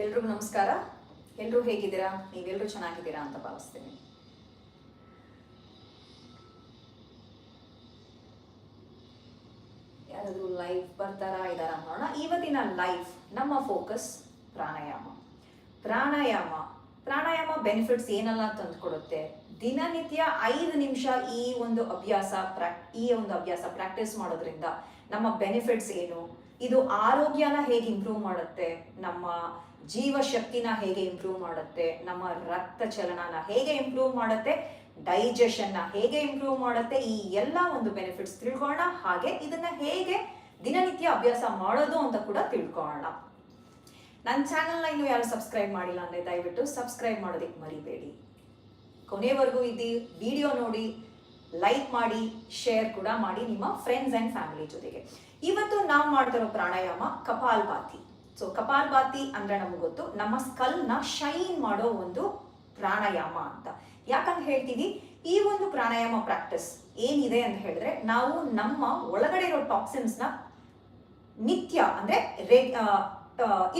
ಎಲ್ರಿಗೂ ನಮಸ್ಕಾರ. ಎಲ್ಲರೂ ಹೇಗಿದ್ದೀರಾ? ನೀವೆಲ್ಲರೂ ಚೆನ್ನಾಗಿದ್ದೀರಾ ಅಂತ ಭಾವಿಸ್ತೀನಿ. ಯಾರಾದರೂ ಲೈಫ್ ಬರ್ತಾರಾ, ಇದಾರ ನೋಡೋಣ. ಇವತ್ತಿನ ಲೈಫ್ ನಮ್ಮ ಫೋಕಸ್ ಪ್ರಾಣಾಯಾಮ. ಪ್ರಾಣಾಯಾಮ. ಪ್ರಾಣಾಯಾಮ ಬೆನಿಫಿಟ್ಸ್ ಏನೆಲ್ಲ ತಂದುಕೊಡುತ್ತೆ ದಿನನಿತ್ಯ ಐದು ನಿಮಿಷ ಈ ಒಂದು ಅಭ್ಯಾಸ ಪ್ರಾಕ್ ಈ ಒಂದು ಅಭ್ಯಾಸ ಪ್ರಾಕ್ಟೀಸ್ ಮಾಡೋದ್ರಿಂದ ನಮ್ಮ ಬೆನಿಫಿಟ್ಸ್ ಏನು? ಇದು ಆರೋಗ್ಯನ ಹೇಗೆ ಇಂಪ್ರೂವ್ ಮಾಡುತ್ತೆ? ನಮ್ಮ ಜೀವಶಕ್ತಿನ ಹೇಗೆ ಇಂಪ್ರೂವ್ ಮಾಡುತ್ತೆ, ನಮ್ಮ ರಕ್ತ ಚಲನನ ಹೇಗೆ ಇಂಪ್ರೂವ್ ಮಾಡುತ್ತೆ ಡೈಜೆಷನ್ನ ಹೇಗೆ ಇಂಪ್ರೂವ್ ಮಾಡುತ್ತೆ, ಈ ಎಲ್ಲ ಒಂದು ಬೆನಿಫಿಟ್ಸ್ ತಿಳ್ಕೊಳ್ಳೋಣ. ಹಾಗೆ ಇದನ್ನ ಹೇಗೆ ದಿನನಿತ್ಯ ಅಭ್ಯಾಸ ಮಾಡೋದು ಅಂತ ಕೂಡ ತಿಳ್ಕೊಳ್ಳೋಣ. ನನ್ನ ಚಾನಲ್ನ ಇನ್ನು ಯಾರು ಸಬ್ಸ್ಕ್ರೈಬ್ ಮಾಡಿಲ್ಲ ಅಂದರೆ ದಯವಿಟ್ಟು ಸಬ್ಸ್ಕ್ರೈಬ್ ಮಾಡೋದಕ್ಕೆ ಮರಿಬೇಡಿ. ಕೊನೆವರೆಗೂ ಇದ್ದು ವಿಡಿಯೋ ನೋಡಿ ಲೈಕ್ ಮಾಡಿ ಶೇರ್ ಕೂಡ ಮಾಡಿ ನಿಮ್ಮ ಫ್ರೆಂಡ್ಸ್ ಆ್ಯಂಡ್ ಫ್ಯಾಮಿಲಿ ಜೊತೆಗೆ. ಇವತ್ತು ನಾವು ಮಾಡ್ತಿರೋ ಪ್ರಾಣಾಯಾಮ ಕಪಾಲ್ಭಾತಿ. ಸೊ ಕಪಾಲ್ಭಾತಿ ಅಂದ್ರೆ ನಮ್ಗೆ ಗೊತ್ತು. ನಮ್ಮ ಸ್ಕಲ್ನ ಶೈನ್ ಮಾಡೋ ಒಂದು ಪ್ರಾಣಾಯಾಮ ಅಂತ. ಯಾಕಂತ ಹೇಳ್ತೀವಿ? ಈ ಒಂದು ಪ್ರಾಣಾಯಾಮ ಪ್ರಾಕ್ಟೀಸ್ ಏನಿದೆ ಅಂತ ಹೇಳಿದ್ರೆ, ನಾವು ನಮ್ಮ ಒಳಗಡೆ ಇರೋ ಟಾಕ್ಸಿನ್ಸ್ನ ನಿತ್ಯ ಅಂದ್ರೆ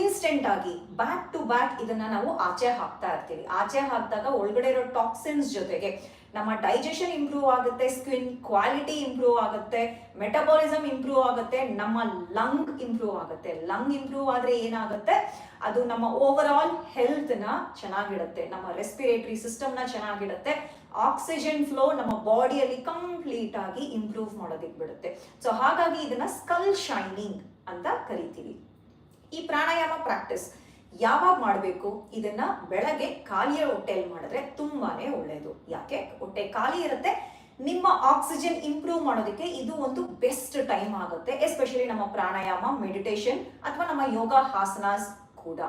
ಇನ್ಸ್ಟೆಂಟ್ ಆಗಿ ಬ್ಯಾಕ್ ಟು ಬ್ಯಾಕ್ ಇದನ್ನ ನಾವು ಆಚೆ ಹಾಕ್ತಾ ಇರ್ತೀವಿ. ಆಚೆ ಹಾಕಿದಾಗ ಒಳಗಡೆ ಇರೋ ಟಾಕ್ಸಿನ್ಸ್ ಜೊತೆಗೆ ನಮ್ಮ ಡೈಜೆಷನ್ ಇಂಪ್ರೂವ್ ಆಗುತ್ತೆ ಸ್ಕಿನ್ ಕ್ವಾಲಿಟಿ ಇಂಪ್ರೂವ್ ಆಗುತ್ತೆ ಮೆಟಬಾಲಿಸಮ್ ಇಂಪ್ರೂವ್ ಆಗುತ್ತೆ, ನಮ್ಮ ಲಂಗ್ ಇಂಪ್ರೂವ್ ಆಗುತ್ತೆ. ಲಂಗ್ ಇಂಪ್ರೂವ್ ಆದರೆ ಏನಾಗುತ್ತೆ? ಅದು ನಮ್ಮ ಓವರ್ ಆಲ್ ಹೆಲ್ತ್ನ ಚೆನ್ನಾಗಿಡುತ್ತೆ, ನಮ್ಮ ರೆಸ್ಪಿರೇಟರಿ ಸಿಸ್ಟಮ್ನ ಚೆನ್ನಾಗಿಡುತ್ತೆ ಆಕ್ಸಿಜನ್ ಫ್ಲೋ ನಮ್ಮ ಬಾಡಿಯಲ್ಲಿ ಕಂಪ್ಲೀಟ್ ಆಗಿ ಇಂಪ್ರೂವ್ ಮಾಡೋದಕ್ಕೆ ಬಿಡುತ್ತೆ. ಸೊ ಹಾಗಾಗಿ ಇದನ್ನ ಸ್ಕಲ್ ಶೈನಿಂಗ್ ಅಂತ ಕರಿತೀವಿ. ಈ ಪ್ರಾಣಾಯಾಮ ಪ್ರಾಕ್ಟೀಸ್ ಯಾವಾಗ ಮಾಡಬೇಕು? ಇದನ್ನ ಬೆಳಗ್ಗೆ ಖಾಲಿಯ ಹೊಟ್ಟೆಯಲ್ಲಿ ಮಾಡಿದ್ರೆ ತುಂಬಾನೇ ಒಳ್ಳೆಯದು ಯಾಕೆ? ಹೊಟ್ಟೆ ಖಾಲಿ ಇರುತ್ತೆ. ನಿಮ್ಮ ಆಕ್ಸಿಜನ್ ಇಂಪ್ರೂವ್ ಮಾಡೋದಕ್ಕೆ ಇದು ಒಂದು ಬೆಸ್ಟ್ ಟೈಮ್ ಆಗುತ್ತೆ. ಎಸ್ಪೆಷಲಿ ನಮ್ಮ ಪ್ರಾಣಾಯಾಮ, ಮೆಡಿಟೇಷನ್ ಅಥವಾ ನಮ್ಮ ಯೋಗ ಹಾಸನಾಸ್ ಕೂಡ.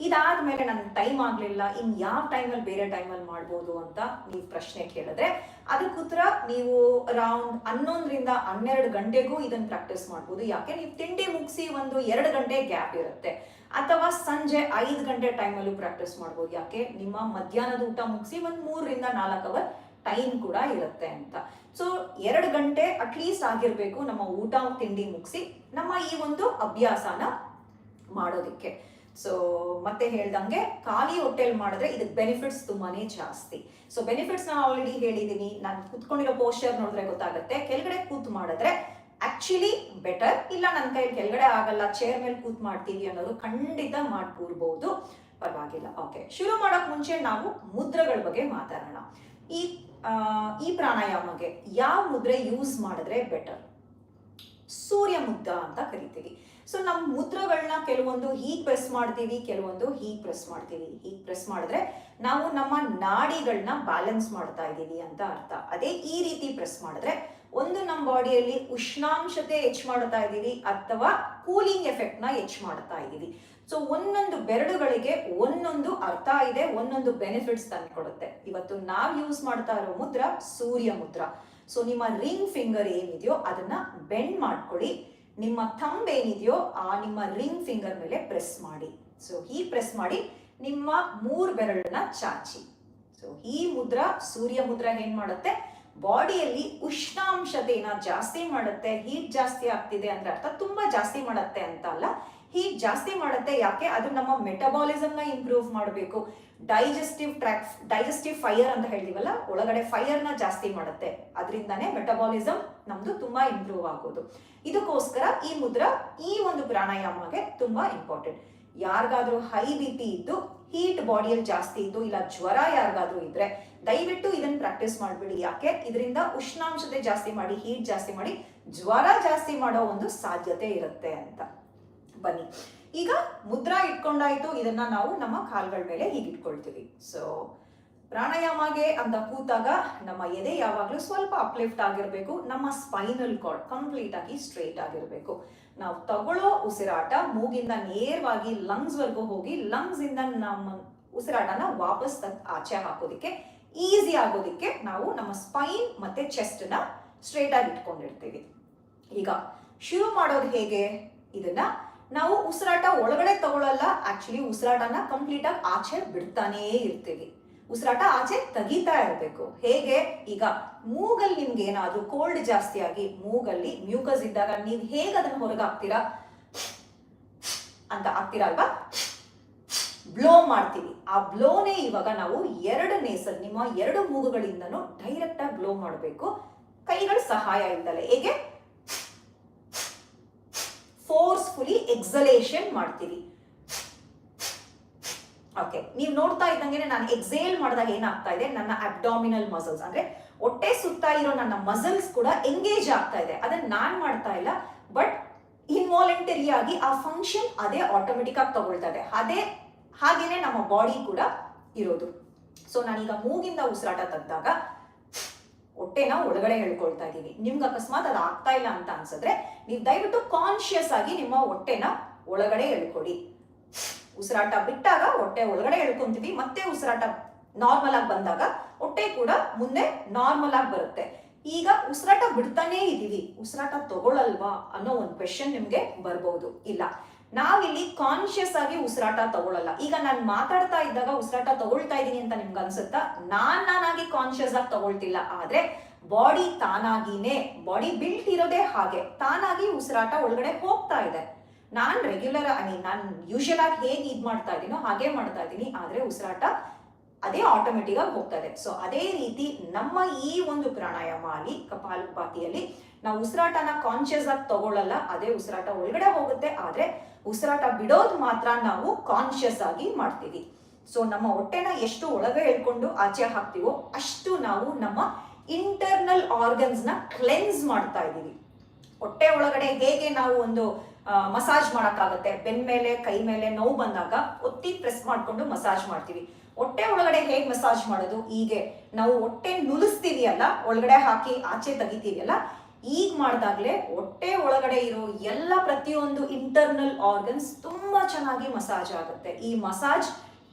ಇದಾದ್ಮೇಲೆ ನನ್ನ ಟೈಮ್ ಆಗಲಿಲ್ಲ. ಇನ್ ಯಾವ ಟೈಮಲ್ಲಿ ಬೇರೆ ಟೈಮಲ್ಲಿ ಮಾಡ್ಬೋದು ಅಂತ ನೀವು ಪ್ರಶ್ನೆ ಕೇಳಿದ್ರೆ ಅದಕ್ಕೂತ್ರ ನೀವು ಅರೌಂಡ್ ಹನ್ನೊಂದರಿಂದ ಹನ್ನೆರಡು ಗಂಟೆಗೂ ಇದನ್ನ ಪ್ರಾಕ್ಟೀಸ್ ಮಾಡ್ಬೋದು. ಯಾಕೆ? ನೀವು ತಿಂಡಿ ಮುಗಿಸಿ ಒಂದು ಎರಡು ಗಂಟೆ ಗ್ಯಾಪ್ ಇರುತ್ತೆ. ಅಥವಾ ಸಂಜೆ ಐದು ಗಂಟೆ ಟೈಮಲ್ಲೂ ಪ್ರಾಕ್ಟೀಸ್ ಮಾಡ್ಬೋದು. ಯಾಕೆ? ನಿಮ್ಮ ಮಧ್ಯಾಹ್ನದ ಊಟ ಮುಗಿಸಿ ಒಂದು ಮೂರರಿಂದ ನಾಲ್ಕು ಅವರ್ ಟೈಮ್ ಕೂಡ ಇರುತ್ತೆ ಅಂತ. ಸೊ ಎರಡು ಗಂಟೆ ಅಟ್ಲೀಸ್ಟ್ ಆಗಿರಬೇಕು ನಮ್ಮ ಊಟ ತಿಂಡಿ ಮುಗಿಸಿ ನಮ್ಮ ಈ ಒಂದು ಅಭ್ಯಾಸನ ಮಾಡೋದಕ್ಕೆ. ಸೊ ಮತ್ತೆ ಹೇಳ್ದಂಗೆ ಖಾಲಿ ಹೊಟ್ಟೆಲ್ ಮಾಡಿದ್ರೆ ಇದಕ್ಕೆ ಬೆನಿಫಿಟ್ಸ್ ತುಂಬಾನೇ ಜಾಸ್ತಿ. ಸೊ ಬೆನಿಫಿಟ್ಸ್ ನಾನು ಆಲ್ರೆಡಿ ಹೇಳಿದ್ದೀನಿ ನಾನು ಕುತ್ಕೊಂಡಿರೋ ಪೋಸ್ಚರ್ ನೋಡಿದ್ರೆ ಗೊತ್ತಾಗುತ್ತೆ. ಕೆಳಗಡೆ ಕೂತ್ ಮಾಡಿದ್ರೆ ಆಕ್ಚುಲಿ ಬೆಟರ್ ಇಲ್ಲ ನನ್ನ ಕೈಲಿ ಕೆಳಗಡೆ ಆಗಲ್ಲ ಚೇರ್ ಮೇಲೆ ಕೂತ್ ಮಾಡ್ತೀವಿ ಅನ್ನೋದು ಖಂಡಿತ ಮಾಡ್ಕೂರ್ಬೋದು ಪರವಾಗಿಲ್ಲ. ಓಕೆ ಶುರು ಮಾಡೋಕ್ ಮುಂಚೆ ನಾವು ಮುದ್ರೆಗಳ ಬಗ್ಗೆ ಮಾತಾಡೋಣ. ಈ ಈ ಪ್ರಾಣಾಯಾಮಗೆ ಯಾವ ಮುದ್ರೆ ಯೂಸ್ ಮಾಡಿದ್ರೆ ಬೆಟರ್ ಸೂರ್ಯ ಮುದ್ದ ಅಂತ ಕರಿತೀವಿ. ಸೊ ನಮ್ಮ ಮುದ್ರಗಳನ್ನ ಕೆಲವೊಂದು ಹೀಗೆ ಪ್ರೆಸ್ ಮಾಡ್ತೀವಿ, ಕೆಲವೊಂದು ಹೀಗೆ ಪ್ರೆಸ್ ಮಾಡ್ತೀವಿ. ಹೀಗೆ ಪ್ರೆಸ್ ಮಾಡಿದ್ರೆ ನಾವು ನಮ್ಮ ನಾಡಿಗಳನ್ನ ಬ್ಯಾಲೆನ್ಸ್ ಮಾಡ್ತಾ ಇದ್ದೀವಿ ಅಂತ ಅರ್ಥ. ಅದೇ ಈ ರೀತಿ ಪ್ರೆಸ್ ಮಾಡಿದ್ರೆ ಒಂದು ನಮ್ಮ ಬಾಡಿಯಲ್ಲಿ ಉಷ್ಣಾಂಶತೆ ಹೆಚ್ಚು ಮಾಡ್ತಾ ಇದ್ದೀವಿ ಅಥವಾ ಕೂಲಿಂಗ್ ಎಫೆಕ್ಟ್ನ ಹೆಚ್ಚು ಮಾಡ್ತಾ ಇದ್ದೀವಿ. ಸೊ, ಒಂದೊಂದು ಬೆರಳುಗಳಿಗೆ ಒಂದೊಂದು ಅರ್ಥ ಇದೆ, ಒಂದೊಂದು ಬೆನಿಫಿಟ್ಸ್ ತಂದ್ಕೊಡುತ್ತೆ ಇವತ್ತು ನಾವು ಯೂಸ್ ಮಾಡ್ತಾ ಇರೋ ಮುದ್ರ ಸೂರ್ಯ ಮುದ್ರ. ಸೊ, ನಿಮ್ಮ ರಿಂಗ್ ಫಿಂಗರ್ ಏನಿದೆಯೋ ಅದನ್ನ ಬೆಂಡ್ ಮಾಡ್ಕೊಳ್ಳಿ. ನಿಮ್ಮ ಥಂಬ್ ಏನಿದೆಯೋ ಆ ನಿಮ್ಮ ರಿಂಗ್ ಫಿಂಗರ್ ಮೇಲೆ ಪ್ರೆಸ್ ಮಾಡಿ. ಸೊ ಈ ಪ್ರೆಸ್ ಮಾಡಿ, ನಿಮ್ಮ ಮೂರು ಬೆರಳನ್ನ ಚಾಚಿ. ಸೊ, ಈ ಮುದ್ರ ಸೂರ್ಯ ಮುದ್ರ ಏನ್ ಮಾಡುತ್ತೆ? ಬಾಡಿಯಲ್ಲಿ ಉಷ್ಣಾಂಶತೆನ ಜಾಸ್ತಿ ಮಾಡುತ್ತೆ ಹೀಟ್ ಜಾಸ್ತಿ ಆಗ್ತಿದೆ ಅಂದ್ರೆ ಅರ್ಥ ತುಂಬಾ ಜಾಸ್ತಿ ಮಾಡುತ್ತೆ ಅಂತ ಅಲ್ಲ. ಹೀಟ್ ಜಾಸ್ತಿ ಮಾಡುತ್ತೆ ಯಾಕೆ? ಅದು ನಮ್ಮ ಮೆಟಬಾಲಿಸಮ್ನ ಇಂಪ್ರೂವ್ ಮಾಡಬೇಕು. ಡೈಜೆಸ್ಟಿವ್ ಟ್ರ್ಯಾಕ್ ಡೈಜೆಸ್ಟಿವ್ ಫೈರ್ ಅಂತ ಹೇಳ್ತೀವಲ್ಲ, ಒಳಗಡೆ ಫೈರ್ನ ಜಾಸ್ತಿ ಮಾಡುತ್ತೆ. ಅದರಿಂದನೇ ಮೆಟಬಾಲಿಸಮ್ ನಮ್ದು ತುಂಬಾ ಇಂಪ್ರೂವ್ ಆಗೋದು. ಇದಕ್ಕೋಸ್ಕರ ಈ ಮುದ್ರ ಈ ಒಂದು ಪ್ರಾಣಾಯಾಮಗೆ ತುಂಬಾ ಇಂಪಾರ್ಟೆಂಟ್ ಯಾರಿಗಾದ್ರೂ ಹೈ ಬಿ ಪಿ ಇದ್ದು ಹೀಟ್ ಬಾಡಿಯಲ್ಲಿ ಜಾಸ್ತಿ ಇದ್ದು, ಇಲ್ಲ ಜ್ವರ ಯಾರಿಗಾದ್ರೂ ಇದ್ರೆ, ದಯವಿಟ್ಟು ಇದನ್ನ ಪ್ರಾಕ್ಟೀಸ್ ಮಾಡ್ಬಿಡಿ. ಯಾಕೆ? ಇದರಿಂದ ಉಷ್ಣಾಂಶತೆ ಜಾಸ್ತಿ ಮಾಡಿ ಹೀಟ್ ಜಾಸ್ತಿ ಮಾಡಿ, ಜ್ವರ ಜಾಸ್ತಿ ಮಾಡೋ ಒಂದು ಸಾಧ್ಯತೆ ಇರುತ್ತೆ ಅಂತ. ಬನ್ನಿ. ಈಗ ಮುದ್ರಾ ಇಟ್ಕೊಂಡಾಯ್ತು, ಇದನ್ನ ನಾವು ನಮ್ಮ ಕಾಲ್ಗಳ ಮೇಲೆ ಹೀಗೆ ಇಟ್ಕೊಳ್ತೀವಿ ಸೊ ಪ್ರಾಣಾಯಾಮಗೆ ಅಂತ ಕೂತಾಗ ನಮ್ಮ ಎದೆ ಯಾವಾಗಲೂ ಸ್ವಲ್ಪ ಅಪ್ಲಿಫ್ಟ್ ಆಗಿರಬೇಕು, ನಮ್ಮ ಸ್ಪೈನಲ್ ಕಾರ್ಡ್ ಕಂಪ್ಲೀಟ್ ಆಗಿ ಸ್ಟ್ರೇಟ್ ಆಗಿರಬೇಕು. ನಾವು ತಗೊಳ್ಳೋ ಉಸಿರಾಟ ಮೂಗಿಂದ ನೇರವಾಗಿ ಲಂಗ್ಸ್ ವರ್ಗೂ ಹೋಗಿ ಲಂಗ್ಸ್ ಇಂದ ನಮ್ಮ ಉಸಿರಾಟನ ವಾಪಸ್ ಆಚೆ ಹಾಕೋದಿಕ್ಕೆ ಈಸಿ ಆಗೋದಿಕ್ಕೆ ನಾವು ನಮ್ಮ ಸ್ಪೈನ್ ಮತ್ತೆ ಚೆಸ್ಟ್ನ ಸ್ಟ್ರೇಟ್ ಆಗಿ ಇಟ್ಕೊಂಡಿರ್ತೀವಿ. ಈಗ ಶುರು ಮಾಡೋದು ಹೇಗೆ? ಇದನ್ನ ನಾವು ಉಸಿರಾಟ ಒಳಗಡೆ ತಗೊಳ್ಳಲ್ಲ ಆಕ್ಚುಲಿ ಉಸಿರಾಟನ ಕಂಪ್ಲೀಟ್ ಆಗಿ ಆಚೆ ಬಿಡ್ತಾನೇ ಇರ್ತೀವಿ. ಉಸಿರಾಟ ಆಚೆ ತೆಗಿತಾ ಇರಬೇಕು. ಹೇಗೆ? ಈಗ ಮೂಗಲ್ಲಿ ನಿಮ್ಗೆ ಏನಾದ್ರೂ ಕೋಲ್ಡ್ ಜಾಸ್ತಿ ಆಗಿ ಮೂಗಲ್ಲಿ ಮ್ಯೂಕಸ್ ಇದ್ದಾಗ ನೀವು ಹೇಗೆ ಅದನ್ನ ಹೊರಗೆ ಹಾಕ್ತೀರಾ ಅಂತ ಹಾಕ್ತೀರಾ ಅಲ್ವಾ? ಬ್ಲೋ ಮಾಡ್ತೀವಿ. ಆ ಬ್ಲೋನೇ ಇವಾಗ ನಾವು ಎರಡು ನೇಸಲ್ ನಿಮ್ಮ ಎರಡು ಮೂಗುಗಳಿಂದನೂ ಡೈರೆಕ್ಟ್ ಆಗಿ ಬ್ಲೋ ಮಾಡಬೇಕು. ಕೈಗಳ ಸಹಾಯ ಇಲ್ದಲೆ. ಹೇಗೆ? ಫೋರ್ಸ್ಫುಲಿ ಎಕ್ಸಲೇಷನ್ ಮಾಡ್ತೀವಿ. ಓಕೆ ನೀವು ನೋಡ್ತಾ ಇದ್ದಂಗೆ ನಾನು ಎಕ್ಸೇಲ್ ಮಾಡಿದಾಗ ಏನಾಗ್ತಾ ಇದೆ? ನನ್ನ ಅಬ್ಡಾಮಿನಲ್ ಮಸಲ್ಸ್ ಅಂದ್ರೆ ಹೊಟ್ಟೆ ಸುತ್ತ ಇರೋ ನನ್ನ ಮಸಲ್ಸ್ ಕೂಡ ಎಂಗೇಜ್ ಆಗ್ತಾ ಇದೆ. ಅದನ್ನ ನಾನ್ ಮಾಡ್ತಾ ಇಲ್ಲ. ಬಟ್ ಇನ್ವಾಲಂಟರಿ ಆಗಿ ಆ ಫಂಕ್ಷನ್ ಅದೇ ಆಟೋಮೆಟಿಕ್ ಆಗಿ ತಗೊಳ್ತಾ ಇದೆ. ಅದೇ ಹಾಗೇನೆ ನಮ್ಮ ಬಾಡಿ ಕೂಡ ಇರೋದು. ಸೊ ನಾನೀಗ ಮೂಗಿಂದ ಉಸಿರಾಟ ತಂದಾಗ ಹೊಟ್ಟೆನ ಒಳಗಡೆ ಹೇಳ್ಕೊಳ್ತಾ ಇದ್ದೀವಿ ನಿಮ್ಗೆ ಅಕಸ್ಮಾತ್ ಅದು ಆಗ್ತಾ ಇಲ್ಲ ಅಂತ ಅನ್ಸಿದ್ರೆ, ನೀವು ದಯವಿಟ್ಟು ಕಾನ್ಶಿಯಸ್ ಆಗಿ ನಿಮ್ಮ ಹೊಟ್ಟೆನ ಒಳಗಡೆ ಎಳ್ಕೊಡಿ. ಉಸಿರಾಟ ಬಿಟ್ಟಾಗ ಹೊಟ್ಟೆ ಒಳಗಡೆ ಎಳ್ಕೊಂತೀವಿ. ಮತ್ತೆ ಉಸಿರಾಟ ನಾರ್ಮಲ್ ಆಗಿ ಬಂದಾಗ ಹೊಟ್ಟೆ ಕೂಡ ಮುಂದೆ ನಾರ್ಮಲ್ ಆಗಿ ಬರುತ್ತೆ. ಈಗ ಉಸಿರಾಟ ಬಿಡ್ತಾನೇ ಇದೀವಿ ಉಸಿರಾಟ ತಗೊಳಲ್ವಾ ಅನ್ನೋ ಒಂದು ಕ್ವೆಶನ್ ನಿಮ್ಗೆ ಬರ್ಬೋದು. ಇಲ್ಲ. ನಾವಿಲ್ಲಿ ಕಾನ್ಶಿಯಸ್ ಆಗಿ ಉಸಿರಾಟ ತಗೊಳ್ಳಲ್ಲ ಈಗ ನಾನು ಮಾತಾಡ್ತಾ ಇದ್ದಾಗ ಉಸಿರಾಟ ತಗೊಳ್ತಾ ಇದ್ದೀನಿ ಅಂತ ನಿಮ್ಗೆ ಅನ್ಸುತ್ತಾ? ನಾನ್ ನಾನಾಗಿ ಕಾನ್ಶಿಯಸ್ ಆಗಿ ತಗೊಳ್ತಿಲ್ಲ. ಆದ್ರೆ ಬಾಡಿ ತಾನಾಗಿನೇ ಬಾಡಿ ಬಿಲ್ಟ್ ಇರೋದೇ ಹಾಗೆ ತಾನಾಗಿ ಉಸಿರಾಟ ಒಳಗಡೆ ಹೋಗ್ತಾ ಇದೆ. ನಾನ್ ರೆಗ್ಯುಲರ್ ಐ ಮೀನ್ ನಾನು ಯೂಶಲ್ ಆಗಿ ಹೇಗೆ ಇದು ಮಾಡ್ತಾ ಇದೀನೋ ಹಾಗೆ ಮಾಡ್ತಾ ಇದ್ದೀನಿ ಆದ್ರೆ ಉಸಿರಾಟ ಅದೇ ಆಟೋಮೆಟಿಕ್ ಆಗಿ ಹೋಗ್ತಾ ಸೊ ಅದೇ ರೀತಿ ನಮ್ಮ ಈ ಒಂದು ಪ್ರಾಣಾಯಾಮ ಅಲ್ಲಿ ಕಪಾಲಭಾತಿಯಲ್ಲಿ ನಾವು ಉಸಿರಾಟನ ಕಾನ್ಶಿಯಸ್ ಆಗಿ ತಗೊಳ್ಳಲ್ಲ ಅದೇ ಉಸಿರಾಟ ಒಳಗಡೆ ಹೋಗುತ್ತೆ, ಆದ್ರೆ ಉಸಿರಾಟ ಬಿಡೋದು ಮಾತ್ರ ನಾವು ಕಾನ್ಶಿಯಸ್ ಆಗಿ ಮಾಡ್ತೀವಿ. ಸೊ ನಮ್ಮ ಹೊಟ್ಟೆನ ಎಷ್ಟು ಒಳಗೆ ಹೇಳ್ಕೊಂಡು ಆಚೆ ಹಾಕ್ತೀವೋ ಅಷ್ಟು ನಾವು ನಮ್ಮ ಇಂಟರ್ನಲ್ ಆರ್ಗನ್ಸ್ನ ಕ್ಲೆನ್ಸ್ ಮಾಡ್ತಾ ಇದ್ದೀವಿ ಹೊಟ್ಟೆ ಒಳಗಡೆ ಹೇಗೆ ನಾವು ಒಂದು ಮಸಾಜ್ ಮಾಡಕ್ಕಾಗತ್ತೆ. ಬೆನ್ ಮೇಲೆ, ಕೈ ಮೇಲೆ ನೋವು ಬಂದಾಗ ಒತ್ತಿ ಪ್ರೆಸ್ ಮಾಡಿಕೊಂಡು ಮಸಾಜ್ ಮಾಡ್ತೀವಿ. ಹೊಟ್ಟೆ ಒಳಗಡೆ ಹೇಗೆ ಮಸಾಜ್ ಮಾಡೋದು? ಹೀಗೆ. ನಾವು ಹೊಟ್ಟೆ ನುಲಿಸ್ತೀವಿ ಅಲ್ಲ ಒಳಗಡೆ ಹಾಕಿ ಆಚೆ ತೆಗಿತೀವಿ ಅಲ್ಲ ಈಗ ಮಾಡಿದಾಗಲೇ ಹೊಟ್ಟೆ ಒಳಗಡೆ ಇರೋ ಎಲ್ಲ ಪ್ರತಿಯೊಂದು ಇಂಟರ್ನಲ್ ಆರ್ಗನ್ಸ್ ತುಂಬಾ ಚೆನ್ನಾಗಿ ಮಸಾಜ್ ಆಗುತ್ತೆ. ಈ ಮಸಾಜ್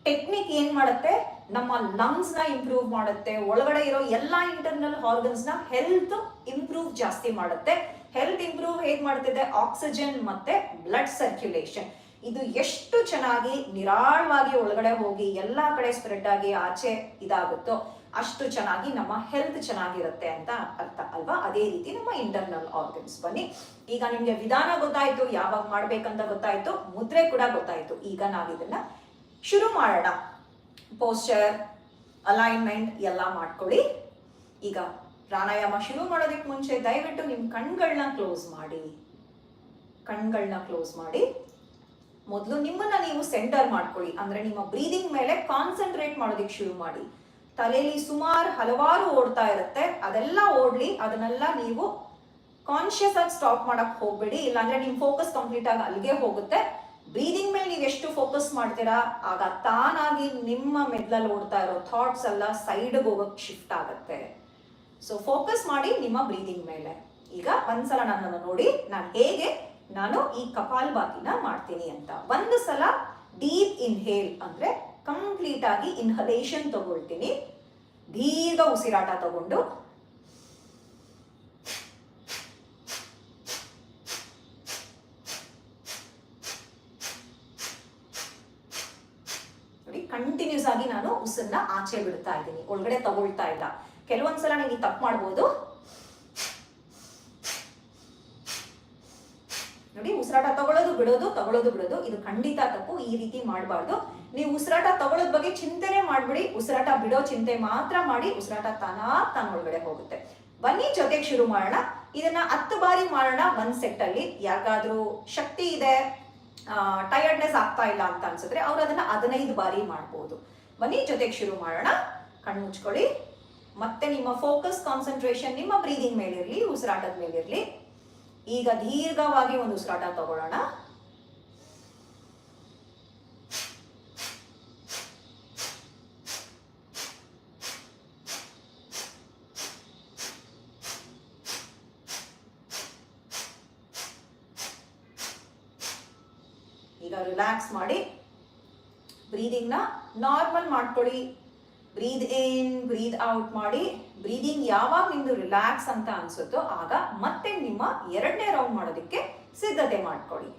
ಟೆಕ್ನಿಕ್ ಏನ್ ಮಾಡುತ್ತೆ? ನಮ್ಮ ಲಂಗ್ಸ್ನ ಇಂಪ್ರೂವ್ ಮಾಡುತ್ತೆ. ಒಳಗಡೆ ಇರೋ ಎಲ್ಲಾ ಇಂಟರ್ನಲ್ ಆರ್ಗನ್ಸ್ನ ಹೆಲ್ತ್ ಇಂಪ್ರೂವ್ ಜಾಸ್ತಿ ಮಾಡುತ್ತೆ. ಹೆಲ್ತ್ ಇಂಪ್ರೂವ್ ಹೇಗ್ ಮಾಡ್ತಿದೆ? ಆಕ್ಸಿಜನ್ ಮತ್ತೆ ಬ್ಲಡ್ ಸರ್ಕ್ಯುಲೇಷನ್. ಇದು ಎಷ್ಟು ಚೆನ್ನಾಗಿ, ನಿರಾಳವಾಗಿ ಒಳಗಡೆ ಹೋಗಿ ಎಲ್ಲಾ ಕಡೆ ಸ್ಪ್ರೆಡ್ ಆಗಿ ಆಚೆ ಇದಾಗುತ್ತೋ ಅಷ್ಟು ಚೆನ್ನಾಗಿ ನಮ್ಮ ಹೆಲ್ತ್ ಚೆನ್ನಾಗಿರುತ್ತೆ ಅಂತ ಅರ್ಥ ಅಲ್ವಾ? ಅದೇ ರೀತಿ ನಮ್ಮ ಇಂಟರ್ನಲ್ ಆರ್ಗನ್ಸ್ ಬನ್ನಿ. ಈಗ ನಿಮ್ಗೆ ವಿಧಾನ ಗೊತ್ತಾಯ್ತು, ಯಾವಾಗ ಮಾಡ್ಬೇಕಂತ ಗೊತ್ತಾಯ್ತು, ಮುದ್ರೆ ಕೂಡ ಗೊತ್ತಾಯ್ತು. ಈಗ ನಾವಿದನ್ನ ಶುರು ಮಾಡೋಣ. ಪೋಸ್ಚರ್ ಅಲೈನ್ಮೆಂಟ್ ಎಲ್ಲ ಮಾಡ್ಕೊಳ್ಳಿ. ಈಗ ಪ್ರಾಣಾಯಾಮ ಶುರು ಮಾಡೋದಕ್ಕೆ ಮುಂಚೆ ದಯವಿಟ್ಟು ನಿಮ್ಮ ಕಣ್ಗಳನ್ನ ಕ್ಲೋಸ್ ಮಾಡಿ. ಕಣ್ಗಳನ್ನ ಕ್ಲೋಸ್ ಮಾಡಿ. ಮೊದಲು ನಿಮ್ಮನ್ನ ನೀವು ಸೆಂಟರ್ ಮಾಡ್ಕೊಳ್ಳಿ. ಅಂದ್ರೆ ನಿಮ್ಮ ಬ್ರೀದಿಂಗ್ ಮೇಲೆ ಕಾನ್ಸಂಟ್ರೇಟ್ ಮಾಡೋದಕ್ಕೆ ಶುರು ಮಾಡಿ. ತಲೆಯಲ್ಲಿ ಸುಮಾರು ಹಲವಾರು ಓಡ್ತಾ ಇರುತ್ತೆ. ಅದೆಲ್ಲ ಓಡ್ಲಿ, ಅದನ್ನೆಲ್ಲ ನೀವು ಕಾನ್ಶಿಯಸ್ ಆಗಿ ಸ್ಟಾಪ್ ಮಾಡಕ್ ಹೋಗ್ಬೇಡಿ. ಇಲ್ಲಾಂದ್ರೆ ನಿಮ್ ಫೋಕಸ್ ಕಂಪ್ಲೀಟ್ ಆಗಿ ಅಲ್ಲಿಗೆ ಹೋಗುತ್ತೆ. ಬ್ರೀದಿಂಗ್ ಮೇಲೆ ನೀವು ಎಷ್ಟು ಫೋಕಸ್ ಮಾಡ್ತೀರಾ, ಆಗ ತಾನಾಗಿ ನಿಮ್ಮ ಮೆದ್ಲಲ್ಲಿ ಓಡ್ತಾ ಇರೋ ಥಾಟ್ಸ್ ಎಲ್ಲ ಸೈಡ್ಗೆ ಹೋಗಕ್ ಶಿಫ್ಟ್ ಆಗುತ್ತೆ. ಸೊ ಫೋಕಸ್ ಮಾಡಿ ನಿಮ್ಮ ಬ್ರೀದಿಂಗ್ ಮೇಲೆ. ಈಗ ಒಂದ್ಸಲ ನನ್ನನ್ನು ನೋಡಿ, ನಾನು ಹೇಗೆ ನಾನು ಈ ಕಪಾಲ್ಭಾತಿನ ಮಾಡ್ತೀನಿ ಅಂತ. ಒಂದು ಸಲ ಡೀಪ್ ಇನ್ಹೇಲ್ ಅಂದ್ರೆ ಕಂಪ್ಲೀಟ್ ಆಗಿ ಇನ್ಹಲೇಷನ್ ತಗೊಳ್ತೀನಿ. ದೀರ್ಘ ಉಸಿರಾಟ ತಗೊಂಡು. ಕಂಟಿನ್ಯೂಸ್ ಆಗಿ ನಾನು ಉಸಿರನ್ನ ಆಚೆ ಬಿಡ್ತಾ ಇದ್ದೀನಿ. ಒಳಗಡೆ ತಗೊಳ್ತಾ ಇಲ್ಲ. ಕೆಲವೊಂದ್ಸಲ ನೀವು ತಪ್ಪು ಮಾಡ್ಬೋದು. ನೋಡಿ, ಉಸಿರಾಟ ತಗೊಳ್ಳೋದು, ಬಿಡೋದು ತಗೊಳ್ಳೋದು, ಬಿಡೋದು, ಇದು ಖಂಡಿತ ತಪ್ಪು, ಈ ರೀತಿ ಮಾಡಬಾರ್ದು. ನೀವು ಉಸಿರಾಟ ತಗೊಳ್ಳೋದ್ ಬಗ್ಗೆ ಚಿಂತೆನೆ ಮಾಡ್ಬಿಡಿ. ಉಸಿರಾಟ ಬಿಡೋ ಚಿಂತೆ ಮಾತ್ರ ಮಾಡಿ, ಉಸಿರಾಟ ತಾನಾ ತಾನ ಒಳಗಡೆ ಹೋಗುತ್ತೆ. ಬನ್ನಿ, ಜೊತೆಗೆ ಶುರು ಮಾಡೋಣ. ಇದನ್ನ ಹತ್ತು ಬಾರಿ ಮಾಡೋಣ, ಒಂದ್ ಸೆಟ್ ಅಲ್ಲಿ ಯಾರಿಗಾದ್ರೂ ಶಕ್ತಿ ಇದೆ ಟಯರ್ಡ್ನೆಸ್ ಆಗ್ತಾ ಇಲ್ಲ ಅಂತ ಅನ್ಸಿದ್ರೆ ಅವ್ರು ಅದನ್ನ ಹದಿನೈದು ಬಾರಿ ಮಾಡ್ಬೋದು. ಬನ್ನಿ, ಜೊತೆಗೆ ಶುರು ಮಾಡೋಣ. ಕಣ್ಣು ಮುಚ್ಕೊಳ್ಳಿ. ಮತ್ತೆ ನಿಮ್ಮ ಫೋಕಸ್ ಕಾನ್ಸಂಟ್ರೇಷನ್ ನಿಮ್ಮ ಬ್ರೀದಿಂಗ್ ಇರಲಿ ಉಸಿರಾಟದ ಮೇಲಿರಲಿ, ಈಗ ದೀರ್ಘವಾಗಿ ಒಂದು ಉಸಿರಾಟ ತಗೊಳ್ಳೋಣ. ಈಗ ರಿಲ್ಯಾಕ್ಸ್ ಮಾಡಿ ಬ್ರೀದಿಂಗ್ನ ನಾರ್ಮಲ್ ಮಾಡ್ಕೊಳ್ಳಿ. ಬ್ರೀದ್ ಇನ್ ಬ್ರೀದ್ ಔಟ್ ಮಾಡಿ. ಬ್ರೀದಿಂಗ್ ಯಾವಾಗ ನಿಮ್ದು ರಿಲ್ಯಾಕ್ಸ್ ಅಂತ ಅನ್ಸುತ್ತೋ ಆಗ ಮತ್ತೆ ನಿಮ್ಮ ಎರಡನೇ ರೌಂಡ್ ಮಾಡೋದಕ್ಕೆ ಸಿದ್ಧತೆ ಮಾಡ್ಕೊಳ್ಳಿ.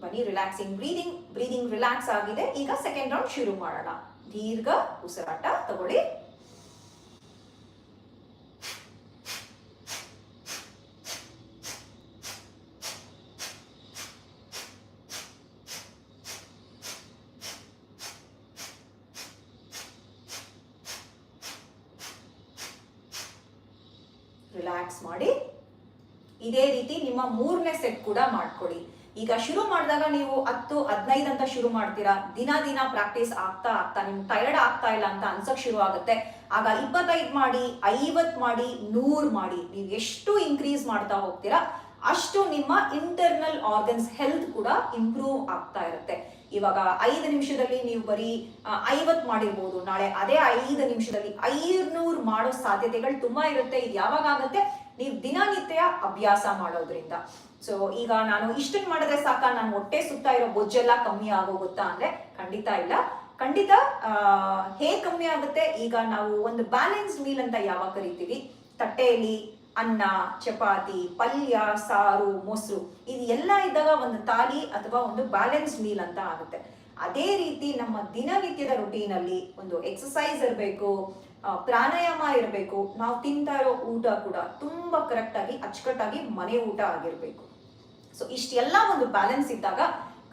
ಬನ್ನಿ ರಿಲ್ಯಾಕ್ಸಿಂಗ್ ಬ್ರೀದಿಂಗ್ ಬ್ರೀದಿಂಗ್ ರಿಲ್ಯಾಕ್ಸ್ ಆಗಿದೆ. ಈಗ ಸೆಕೆಂಡ್ ರೌಂಡ್ ಶುರು ಮಾಡೋಣ. ದೀರ್ಘ ಉಸಿರಾಟ ತಗೊಳ್ಳಿ. ರಿಲ್ಯಾಕ್ಸ್ ಮಾಡಿ, ಇದೇ ರೀತಿ ನಿಮ್ಮ ಮೂರನೇ ಸೆಟ್ ಕೂಡ ಮಾಡ್ಕೊಳ್ಳಿ ಈಗ ಶುರು ಮಾಡಿದಾಗ ನೀವು ಹತ್ತು, ಹದಿನೈದು ಅಂತ ಶುರು ಮಾಡ್ತೀರಾ? ದಿನ ದಿನ ಪ್ರಾಕ್ಟೀಸ್ ಆಗ್ತಾ ಆಗ್ತಾ, ನಿಮ್ಗೆ ಟಯರ್ಡ್ ಆಗ್ತಾ ಇಲ್ಲ ಅಂತ ಅನ್ಸಕ್ ಶುರು ಆಗುತ್ತೆ. ಆಗ ಇಪ್ಪತ್ತೈದು ಮಾಡಿ ಐವತ್ ಮಾಡಿ, ನೂರು ಮಾಡಿ, ನೀವು ಎಷ್ಟು ಇನ್ಕ್ರೀಸ್ ಮಾಡ್ತಾ ಹೋಗ್ತೀರಾ, ಅಷ್ಟು ನಿಮ್ಮ ಇಂಟರ್ನಲ್ ಆರ್ಗನ್ಸ್ ಹೆಲ್ತ್ ಕೂಡ ಇಂಪ್ರೂವ್ ಆಗ್ತಾ ಇರುತ್ತೆ. ಇವಾಗ ಐದು ನಿಮಿಷದಲ್ಲಿ ನೀವು ಬರೀ ಐವತ್ತು ಮಾಡಿರ್ಬೋದು. ನಾಳೆ ಅದೇ ಐದು ನಿಮಿಷದಲ್ಲಿ ಐನೂರು ಮಾಡೋ ಸಾಧ್ಯತೆಗಳು ತುಂಬಾ ಇರುತ್ತೆ. ಇದು ಯಾವಾಗ ಆಗುತ್ತೆ? ನೀವು ದಿನನಿತ್ಯ ಅಭ್ಯಾಸ ಮಾಡೋದ್ರಿಂದ. ಸೊ ಈಗ ನಾನು ಇಷ್ಟನ್ ಮಾಡಿದ್ರೆ ಸಾಕ? ನಾನು ಹೊಟ್ಟೆ ಸುತ್ತ ಇರೋ ಬೊಜ್ಜೆಲ್ಲ ಕಮ್ಮಿ ಆಗೋಗುತ್ತಾ ಅಂದ್ರೆ ಖಂಡಿತ ಇಲ್ಲ. ಖಂಡಿತ ಹೇಗೆ ಕಮ್ಮಿ ಆಗುತ್ತೆ? ಈಗ ನಾವು ಒಂದು ಬ್ಯಾಲೆನ್ಸ್ಡ್ ಮೀಲ್ ಅಂತ ಯಾವಾಗ ಕರಿತೀವಿ? ತಟ್ಟೆಯಲ್ಲಿ ಅನ್ನ, ಚಪಾತಿ, ಪಲ್ಯ, ಸಾರು, ಮೊಸರು, ಇದು ಎಲ್ಲ ಇದ್ದಾಗ ಒಂದು ತಾಲಿ ಅಥವಾ ಒಂದು ಬ್ಯಾಲೆನ್ಸ್ಡ್ ಮೀಲ್ ಅಂತ ಆಗುತ್ತೆ. ಅದೇ ರೀತಿ ನಮ್ಮ ದಿನನಿತ್ಯದ ರುಟೀನಲ್ಲಿ ಒಂದು ಎಕ್ಸಸೈಸ್ ಇರಬೇಕು ಪ್ರಾಣಾಯಾಮ ಇರಬೇಕು, ನಾವು ತಿಂತಾ ಇರೋ ಊಟ ಕೂಡ ತುಂಬಾ ಕರೆಕ್ಟ್ ಆಗಿ, ಅಚ್ಚುಕಟ್ಟಾಗಿ ಮನೆ ಊಟ ಆಗಿರಬೇಕು. ಸೊ ಇಷ್ಟೆಲ್ಲ ಒಂದು ಬ್ಯಾಲೆನ್ಸ್ ಇದ್ದಾಗ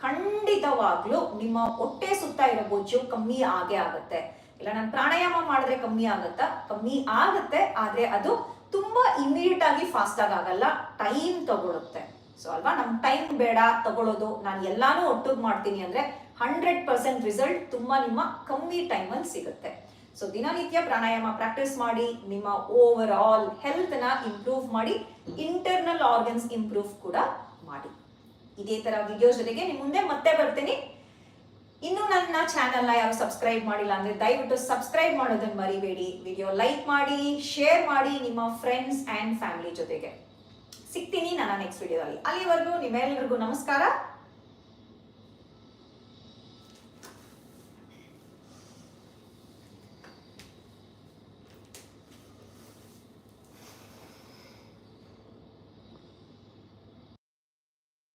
ಖಂಡಿತವಾಗ್ಲೂ ನಿಮ್ಮ ಹೊಟ್ಟೆ ಸುತ್ತ ಇರೋ ಬೊಜ್ಜು ಕಮ್ಮಿ ಆಗೇ ಆಗುತ್ತೆ. ಇಲ್ಲ, ನಾನು ಪ್ರಾಣಾಯಾಮ ಮಾಡಿದ್ರೆ ಕಮ್ಮಿ ಆಗುತ್ತಾ? ಕಮ್ಮಿ ಆಗುತ್ತೆ, ಆದರೆ ಅದು ತುಂಬಾ ಇಮಿಡಿಯೇಟ್ ಆಗಿ ಫಾಸ್ಟ್ ಆಗಿ ಆಗಲ್ಲ ಟೈಮ್ ತಗೊಳುತ್ತೆ. ಸೊ ಅಲ್ವಾ? ನಮ್ಮ ಟೈಮ್ ಬೇಡ ತಗೊಳ್ಳೋದು ನಾನು ಎಲ್ಲಾನು ಒಟ್ಟಿಗೆ ಮಾಡ್ತೀನಿ ಅಂದ್ರೆ ಹಂಡ್ರೆಡ್ ಪರ್ಸೆಂಟ್ ರಿಸಲ್ಟ್ ತುಂಬಾ ನಿಮ್ಮ ಕಮ್ಮಿ ಟೈಮಲ್ಲಿ ಸಿಗುತ್ತೆ. ಸೊ ದಿನನಿತ್ಯ ಪ್ರಾಣಾಯಾಮ ಪ್ರಾಕ್ಟೀಸ್ ಮಾಡಿ, ನಿಮ್ಮ ಓವರ್ ಆಲ್ ಹೆಲ್ತ್ನ ಇಂಪ್ರೂವ್ ಮಾಡಿ ಇಂಟರ್ನಲ್ ಆರ್ಗನ್ಸ್ ಇಂಪ್ರೂವ್ ಕೂಡ ಮಾಡಿ. ಇದೇ ತರ ವಿಡಿಯೋ ಜೊತೆಗೆ ನಿಮ್ಮ ಮುಂದೆ ಮತ್ತೆ ಬರ್ತೀನಿ. ಇನ್ನು ನನ್ನ ಚಾನೆಲ್ನ ಯಾರು ಸಬ್ಸ್ಕ್ರೈಬ್ ಮಾಡಿಲ್ಲ ಅಂದ್ರೆ ದಯವಿಟ್ಟು ಸಬ್ಸ್ಕ್ರೈಬ್ ಮಾಡೋದನ್ನ ಮರಿಬೇಡಿ. ವಿಡಿಯೋ ಲೈಕ್ ಮಾಡಿ ಶೇರ್ ಮಾಡಿ ನಿಮ್ಮ ಫ್ರೆಂಡ್ಸ್ ಅಂಡ್ ಫ್ಯಾಮಿಲಿ ಜೊತೆಗೆ. ಸಿಗ್ತೀನಿ ನನ್ನ ನೆಕ್ಸ್ಟ್ ವಿಡಿಯೋದಲ್ಲಿ ಅಲ್ಲಿವರೆಗೂ ನಿಮ್ಮೆಲ್ಲರಿಗೂ ನಮಸ್ಕಾರ.